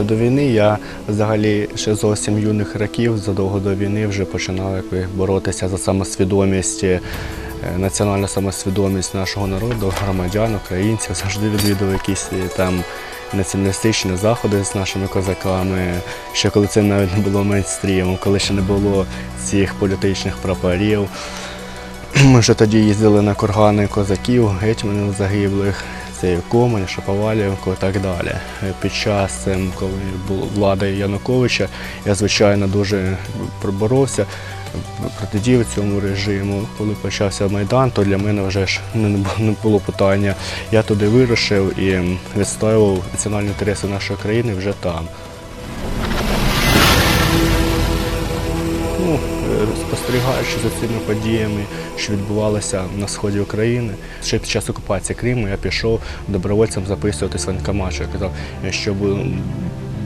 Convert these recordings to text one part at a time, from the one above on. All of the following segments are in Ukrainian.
Ще до війни я взагалі ще зовсім юних років, задовго до війни вже починав якби, боротися за самосвідомість, е, національну самосвідомість нашого народу, громадян, українців. Завжди відвідував якісь е, там націоналістичні заходи з нашими козаками. Ще коли це навіть не було мейнстрімом, коли ще не було цих політичних прапорів. Ми вже тоді їздили на кургани козаків, гетьманів загиблих, це Комань, Шаповалівку і так далі. Під час, коли була влада Януковича, я звичайно дуже проборовся, протидіяв цьому режиму. Коли почався Майдан, то для мене вже ж не було- питання. Я туди вирушив і відстоював національні інтереси нашої країни вже там. Спостерігаючи за цими подіями, що відбувалися на сході України. Ще під час окупації Криму я пішов добровольцем записуватись в що я казав, бу-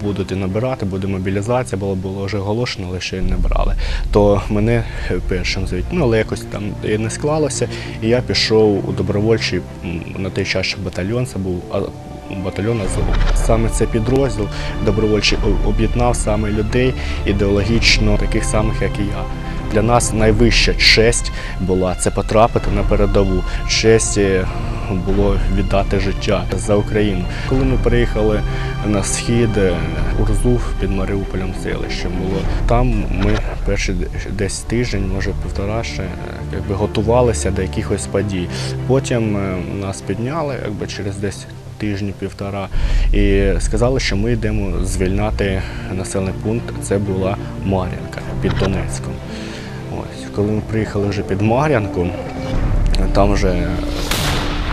будете набирати, буде мобілізація, було, було вже оголошено, але ще не брали. То мене першим звуть. Ну, але якось там не склалося. І я пішов у добровольчий на той час ще батальйон, це був батальйон Азов. Саме цей підрозділ добровольчий об'єднав саме людей ідеологічно таких самих, як і я. Для нас найвища честь була це потрапити на передову. Честь е, було віддати життя за Україну. Коли ми приїхали на схід е, Урзув під Маріуполем селище було. Там ми перший десь тиждень, може півтора ще е, якби готувалися до якихось подій. Потім нас підняли якби через десь тижні-півтора і сказали, що ми йдемо звільняти населений пункт. Це була Мар'янка під Донецьком. Ось, коли ми приїхали вже під Мар'янку, там вже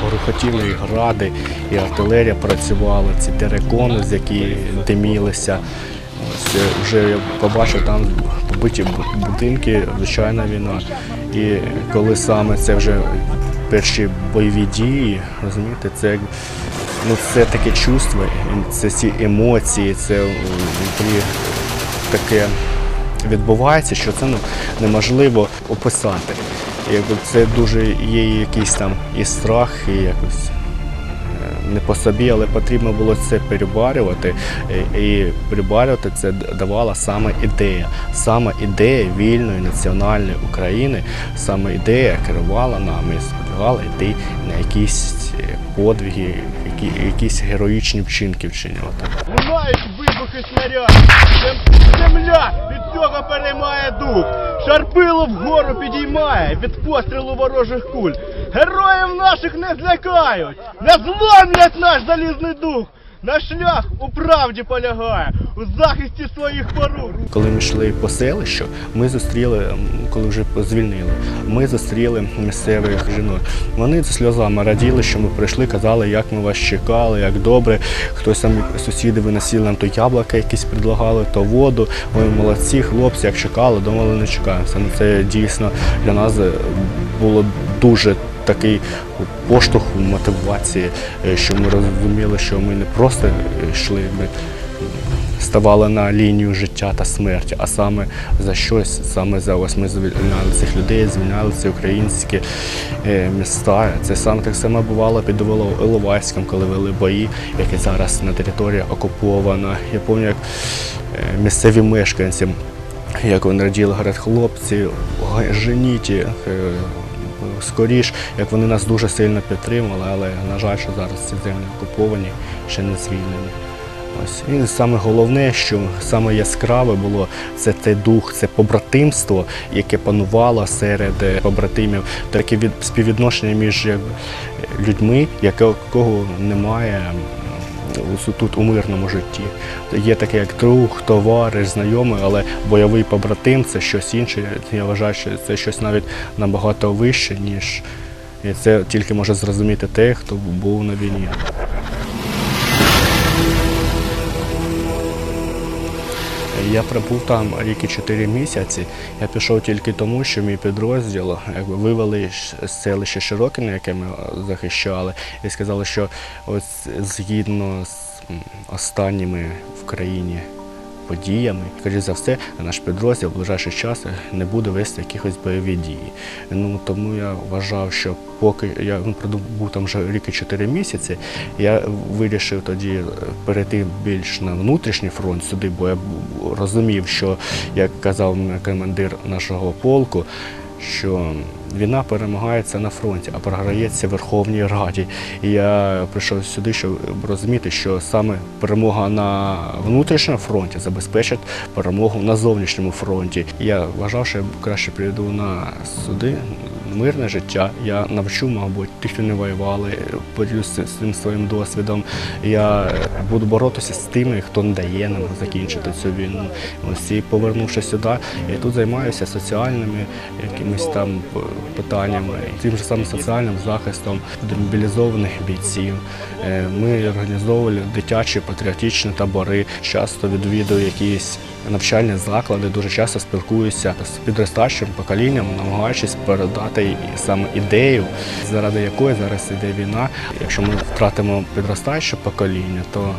грохотіли і гради, і артилерія працювала, ці терекони, з які димілися. Ось, вже я побачив там побиті будинки, звичайна війна. І коли саме це вже перші бойові дії, розумієте, це ну, це таке чувство, це ці емоції, це таке відбувається, що це ну, неможливо описати. Якби це дуже є якийсь там і страх, і якось е, не по собі, але потрібно було це перебарювати. І перебарювати це давала саме ідея. Саме ідея вільної національної України, саме ідея керувала нами, і сподівала йти на якісь е, подвиги, які, якісь героїчні вчинки вчинювати. Лунають вибухи снарядів. Земля від цього переймає дух. Шарпило вгору підіймає від пострілу ворожих куль. Героїв наших не злякають, не зломлять наш залізний дух. Наш шлях у правді полягає, у захисті своїх порук. Коли ми йшли по селищу, ми зустріли, коли вже звільнили, ми зустріли місцевих жінок. Вони з сльозами раділи, що ми прийшли, казали, як ми вас чекали, як добре. Хтось там сусіди виносили нам то яблука якісь предлагали, то воду. Ой, молодці, хлопці, як чекали, думали, не чекаємося. Ну це дійсно для нас е, було дуже такий поштовх мотивації, е, що ми розуміли, що ми не просто е, йшли. Ми ставали на лінію життя та смерті, а саме за щось, саме за ось ми звільняли цих людей, звільняли ці українські е, міста. Це саме так само бувало під Іло- Іловайськом, коли вели бої, які зараз на території окупована. Я пам'ятаю, як місцеві мешканці, як вони раділи, говорять, хлопці, женіть. їх, Скоріш, як вони нас дуже сильно підтримали, але на жаль, що зараз ці землі окуповані, ще не звільнені. Ось і саме головне, що саме яскраве було це цей дух, це побратимство, яке панувало серед е, побратимів, таке від співвідношення між якби, людьми, якого немає тут у мирному житті. Є таке як друг, товариш, знайомий, але бойовий побратим це щось інше. Я вважаю, що це щось навіть набагато вище, ніж і це тільки може зрозуміти те, хто був на війні. Я прибув там рік і чотири місяці. Я пішов тільки тому, що мій підрозділ якби, вивели з селища Широкине, яке ми е, захищали, і сказали, що ось згідно з останніми в країні подіями. Скоріше за все, наш підрозділ в ближайший час не буде вести якихось бойові дії. Ну тому я вважав, що поки я ну, був там вже рік і чотири місяці, я вирішив тоді е, перейти більш на внутрішній фронт сюди, бо я розумів, що як казав командир нашого полку, що війна перемагається на фронті, а програється Верховній Раді. І я прийшов сюди, щоб розуміти, що саме перемога на внутрішньому фронті забезпечить перемогу на зовнішньому фронті. Я вважав, що я краще прийду на суди, мирне життя. Я навчу, мабуть, тих, хто не воювали, поділюся цим своїм досвідом. Я е, буду боротися з тими, хто не дає нам закінчити цю війну. Ось і повернувшись сюди, я тут займаюся соціальними якимись там е, питаннями, тим же самим соціальним захистом демобілізованих бійців. Е, Ми організовували дитячі патріотичні табори, часто відвідую якісь навчальні заклади, дуже часто спілкуюся з підростаючим поколінням, намагаючись передати і саме ідею, заради якої зараз іде війна. Якщо ми втратимо підростаюче покоління, то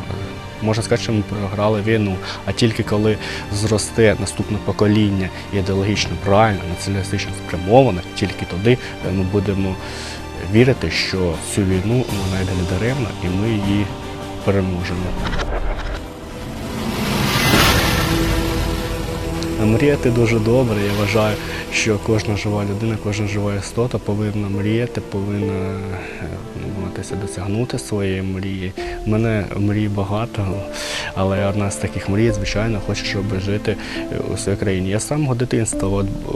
Можна сказати, що ми програли війну, а тільки коли зросте наступне покоління ідеологічно правильно, націоналістично спрямоване, тільки тоді е, ми будемо вірити, що цю війну вона йде не даремно і ми її переможемо. Мріяти дуже добре. Я вважаю, що кожна жива людина, кожна жива істота повинна мріяти, повинна е, намагатися досягнути своєї мрії. У мене мрій багато, але одна з таких мрій, звичайно, хочу, щоб жити е, у своїй країні. Я з самого дитинства от, е,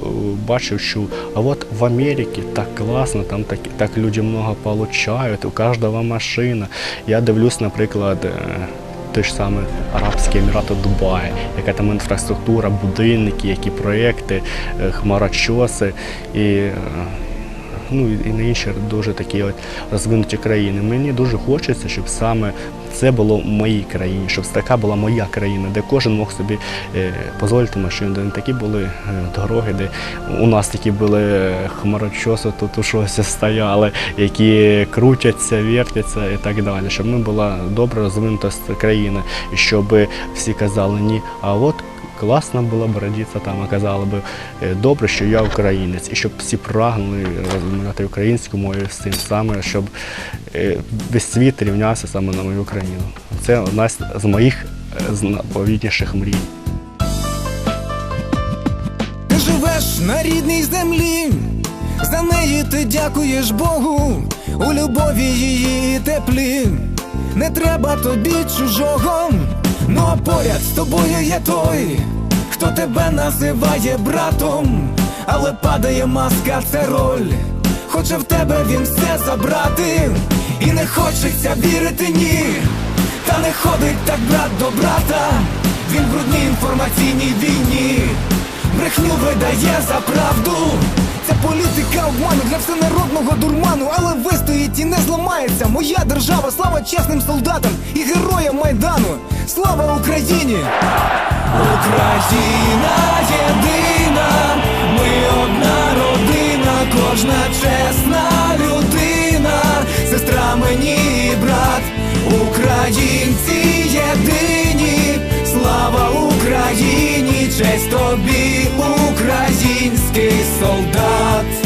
бачив, чув, а от в Америці так класно, там так, так люди много получають, у кожного машина. Я дивлюсь, наприклад. Ті ж саме Арабські Емірати Дубаї, яка там інфраструктура, будинки, які проєкти, е, хмарочоси і, е, ну, і на інші дуже такі от розвинуті країни. Мені дуже хочеться, щоб саме це було в моїй країні, щоб така була моя країна, де кожен мог собі е, дозволити машину, де не такі були е, дороги, де у нас такі були е, хмарочоси, тут у щось стояли, які крутяться, вертяться і так далі. Щоб ми була добре розвинута країна, і щоб всі казали ні. А от класно було б родитися там, а казали б е, добре, що я українець, і щоб всі прагнули розмовляти українською мовою з цим саме, щоб е, весь світ рівнявся саме на мою країну. Це одна з моїх е, заповітніших мрій. Ти живеш на рідній землі, за неї ти дякуєш Богу, у любові її теплі. Не треба тобі чужого, ну а поряд з тобою є той, хто тебе називає братом, але падає маска, це роль. Хоче в тебе він все забрати, і не хочеться вірити ні. Та не ходить так брат до брата, він в брудній інформаційній війні брехню видає за правду. Це політика обману для всенародного дурману, але вистоїть і не зламається. Моя держава, слава чесним солдатам і героям майдану. Слава Україні! Україна єдина, Україні, тобі, український солдат.